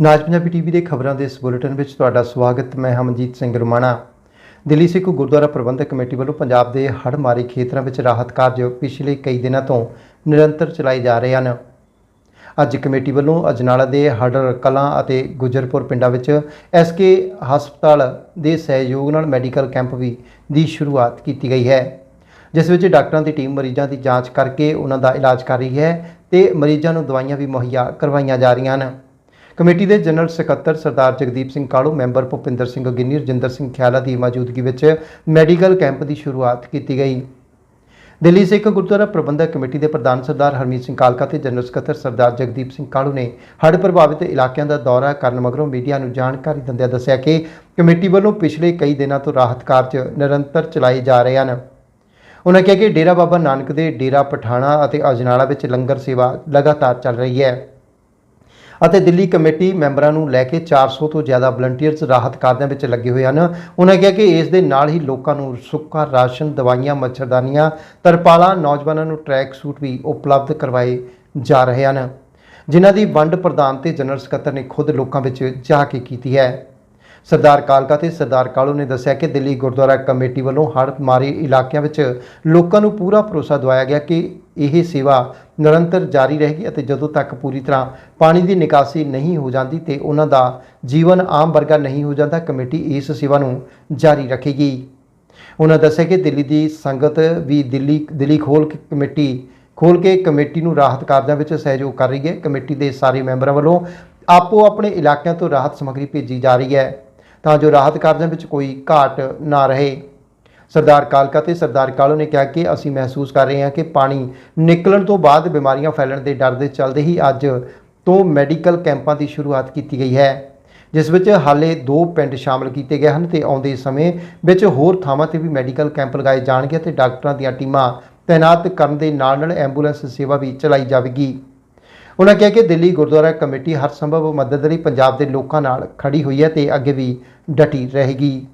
ਨਾਜ Punjabi TV ਦੇ ਖਬਰਾਂ ਦੇ ਇਸ ਬੁਲੇਟਿਨ ਵਿੱਚ ਤੁਹਾਡਾ ਸਵਾਗਤ, ਮੈਂ ਹਮਜੀਤ ਸਿੰਘ ਰੁਮਾਣਾ। ਦਿੱਲੀ ਸਿੱਖ ਗੁਰਦੁਆਰਾ ਪ੍ਰਬੰਧਕ ਕਮੇਟੀ ਵੱਲੋਂ ਪੰਜਾਬ ਦੇ ਹੜ੍ਹ ਮਾਰੇ ਖੇਤਰਾਂ ਵਿੱਚ ਰਾਹਤ ਕਾਰਜ ਪਿਛਲੇ ਕਈ ਦਿਨਾਂ ਤੋਂ ਨਿਰੰਤਰ ਚਲਾਏ ਜਾ ਰਹੇ ਹਨ। ਅੱਜ ਕਮੇਟੀ ਵੱਲੋਂ ਅਜਨਾਲਾ ਦੇ ਹੜਰ ਕਲਾਂ ਅਤੇ ਗੁਜਰਪੁਰ ਪਿੰਡਾਂ ਵਿੱਚ ਐਸਕੇ ਹਸਪਤਾਲ ਦੇ ਸਹਿਯੋਗ ਨਾਲ ਮੈਡੀਕਲ ਕੈਂਪ ਵੀ ਦੀ ਸ਼ੁਰੂਆਤ ਕੀਤੀ ਗਈ ਹੈ, ਜਿਸ ਵਿੱਚ ਡਾਕਟਰਾਂ ਦੀ ਟੀਮ ਮਰੀਜ਼ਾਂ ਦੀ ਜਾਂਚ ਕਰਕੇ ਉਹਨਾਂ ਦਾ ਇਲਾਜ ਕਰ ਰਹੀ ਹੈ ਤੇ ਮਰੀਜ਼ਾਂ ਨੂੰ ਦਵਾਈਆਂ ਵੀ ਮੁਹੱਈਆ ਕਰਵਾਈਆਂ ਜਾ ਰਹੀਆਂ ਹਨ। ਕਮੇਟੀ ਦੇ ਜਨਰਲ ਸਕੱਤਰ ਸਰਦਾਰ ਜਗਦੀਪ ਸਿੰਘ ਕਾਲੂ, ਮੈਂਬਰ ਭੁਪਿੰਦਰ ਸਿੰਘ ਗਿੰਨੀ, ਰਜਿੰਦਰ ਸਿੰਘ ਖਿਆਲਾ ਦੀ ਮੌਜੂਦਗੀ ਵਿੱਚ ਮੈਡੀਕਲ ਕੈਂਪ ਦੀ ਸ਼ੁਰੂਆਤ ਕੀਤੀ ਗਈ। ਦਿੱਲੀ ਸਿੱਖ ਗੁਰਦੁਆਰਾ ਪ੍ਰਬੰਧਕ ਕਮੇਟੀ ਦੇ ਪ੍ਰਧਾਨ ਸਰਦਾਰ ਹਰਮੀਤ ਸਿੰਘ ਕਾਲਕਾ ਤੇ ਜਨਰਲ ਸਕੱਤਰ ਸਰਦਾਰ ਜਗਦੀਪ ਸਿੰਘ ਕਾਲੂ ਨੇ ਹੜ੍ਹ ਪ੍ਰਭਾਵਿਤ ਇਲਾਕਿਆਂ ਦਾ ਦੌਰਾ ਕਰਨ ਮਗਰੋਂ ਮੀਡੀਆ ਨੂੰ ਜਾਣਕਾਰੀ ਦਿੰਦਿਆਂ ਦੱਸਿਆ ਕਿ ਕਮੇਟੀ ਵੱਲੋਂ ਪਿਛਲੇ ਕਈ ਦਿਨਾਂ ਤੋਂ ਰਾਹਤ ਕਾਰਜ ਨਿਰੰਤਰ ਚਲਾਏ ਜਾ ਰਹੇ ਹਨ। ਉਨ੍ਹਾਂ ਕਿਹਾ ਕਿ ਡੇਰਾ ਬਾਬਾ ਨਾਨਕ ਦੇ ਡੇਰਾ ਪਠਾਣਾ ਅਤੇ ਅਜਨਾਲਾ ਵਿੱਚ ਲੰਗਰ ਸੇਵਾ ਲਗਾਤਾਰ ਚੱਲ ਰਹੀ ਹੈ। ਅਤੇ ਦਿੱਲੀ ਕਮੇਟੀ ਮੈਂਬਰਾਂ ਨੂੰ ਲੈ ਕੇ 400 ਤੋਂ ਜ਼ਿਆਦਾ ਵਲੰਟੀਅਰਸ ਰਾਹਤ ਕਾਰਜਾਂ ਵਿੱਚ ਲੱਗੇ ਹੋਏ ਹਨ। ਉਹਨਾਂ ਕਿਹਾ ਕਿ ਇਸ ਦੇ ਨਾਲ ਹੀ ਲੋਕਾਂ ਨੂੰ ਸੁੱਕਾ ਰਾਸ਼ਨ, ਦਵਾਈਆਂ, ਮੱਛਰਦਾਨੀਆਂ, ਤਰਪਾਲਾਂ, ਨੌਜਵਾਨਾਂ ਨੂੰ ਟਰੈਕ ਸੂਟ ਵੀ ਉਪਲਬਧ ਕਰਵਾਏ ਜਾ ਰਹੇ ਹਨ। ਜਿਨ੍ਹਾਂ ਦੀ ਵੰਡ ਪ੍ਰਧਾਨ ਤੇ ਜਨਰਲ ਸਕੱਤਰ ਨੇ ਖੁਦ ਲੋਕਾਂ ਵਿੱਚ ਜਾ ਕੇ ਕੀਤੀ ਹੈ। ਸਰਦਾਰ ਕਾਲਕਾ ਤੇ ਸਰਦਾਰ ਕਾਲੂ ਨੇ ਦੱਸਿਆ ਕਿ ਦਿੱਲੀ ਗੁਰਦੁਆਰਾ ਕਮੇਟੀ ਵੱਲੋਂ ਹੜ੍ਹ ਮਾਰੇ ਇਲਾਕਿਆਂ ਵਿੱਚ ਲੋਕਾਂ ਨੂੰ ਪੂਰਾ ਭਰੋਸਾ ਦਵਾਇਆ ਗਿਆ ਕਿ ਇਹ ਸੇਵਾ ਨਿਰੰਤਰ ਜਾਰੀ ਰਹੇਗੀ ਅਤੇ ਜਦੋਂ ਤੱਕ ਪੂਰੀ ਤਰ੍ਹਾਂ ਪਾਣੀ ਦੀ ਨਿਕਾਸੀ ਨਹੀਂ ਹੋ ਜਾਂਦੀ ਤੇ ਉਹਨਾਂ ਦਾ ਜੀਵਨ ਆਮ ਵਰਗਾ ਨਹੀਂ ਹੋ ਜਾਂਦਾ, ਕਮੇਟੀ ਇਸ ਸੇਵਾ ਨੂੰ ਜਾਰੀ ਰੱਖੇਗੀ। ਉਹਨਾਂ ਦੱਸਿਆ ਕਿ ਦਿੱਲੀ ਦੀ ਸੰਗਤ ਵੀ ਦਿੱਲੀ ਦਿੱਲੀ ਖੋਲ ਕੇ ਕਮੇਟੀ, ਖੋਲ ਕੇ ਕਮੇਟੀ ਨੂੰ ਰਾਹਤ ਕਾਰਜਾਂ ਵਿੱਚ ਸਹਿਯੋਗ ਕਰ ਰਹੀ ਹੈ। ਕਮੇਟੀ ਦੇ ਸਾਰੇ ਮੈਂਬਰਾਂ ਵੱਲੋਂ ਆਪੋ ਆਪਣੇ ਇਲਾਕਿਆਂ ਤੋਂ ਰਾਹਤ ਸਮੱਗਰੀ ਭੇਜੀ ਜਾ ਰਹੀ ਹੈ ਤਾਂ ਜੋ ਰਾਹਤ ਕਾਰਜਾਂ ਵਿੱਚ ਕੋਈ ਘਾਟ ਨਾ ਰਹੇ। ਸਰਦਾਰ ਕਾਲਕਾ ਤੇ ਸਰਦਾਰ ਕਾਲੋ ਨੇ ਕਿਹਾ ਕਿ ਅਸੀਂ ਮਹਿਸੂਸ ਕਰ ਰਹੇ ਹਾਂ ਕਿ ਪਾਣੀ ਨਿਕਲਣ ਤੋਂ ਬਾਅਦ ਬਿਮਾਰੀਆਂ ਫੈਲਣ ਦੇ ਡਰ ਦੇ ਚੱਲਦੇ ਹੀ ਅੱਜ ਤੋਂ ਮੈਡੀਕਲ ਕੈਂਪਾਂ ਦੀ ਸ਼ੁਰੂਆਤ ਕੀਤੀ ਗਈ ਹੈ, ਜਿਸ ਵਿੱਚ ਹਾਲੇ ਦੋ ਪਿੰਡ ਸ਼ਾਮਲ ਕੀਤੇ ਗਏ ਹਨ ਤੇ ਆਉਂਦੇ ਸਮੇਂ ਵਿੱਚ ਹੋਰ ਥਾਵਾਂ ਤੇ ਵੀ ਮੈਡੀਕਲ ਕੈਂਪ ਲਗਾਏ ਜਾਣਗੇ ਤੇ ਡਾਕਟਰਾਂ ਦੀਆਂ ਟੀਮਾਂ ਤਾਇਨਾਤ ਕਰਨ ਦੇ ਨਾਲ ਨਾਲ ਐਂਬੂਲੈਂਸ ਸੇਵਾ ਵੀ ਚਲਾਈ ਜਾਵੇਗੀ। ਉਹਨਾਂ ਕਿਹਾ ਕਿ ਦਿੱਲੀ ਗੁਰਦੁਆਰਾ ਕਮੇਟੀ ਹਰ ਸੰਭਵ ਮਦਦ ਲਈ ਪੰਜਾਬ ਦੇ ਲੋਕਾਂ ਨਾਲ ਖੜੀ ਹੋਈ ਹੈ ਤੇ ਅੱਗੇ ਵੀ ਡਟੀ ਰਹੇਗੀ।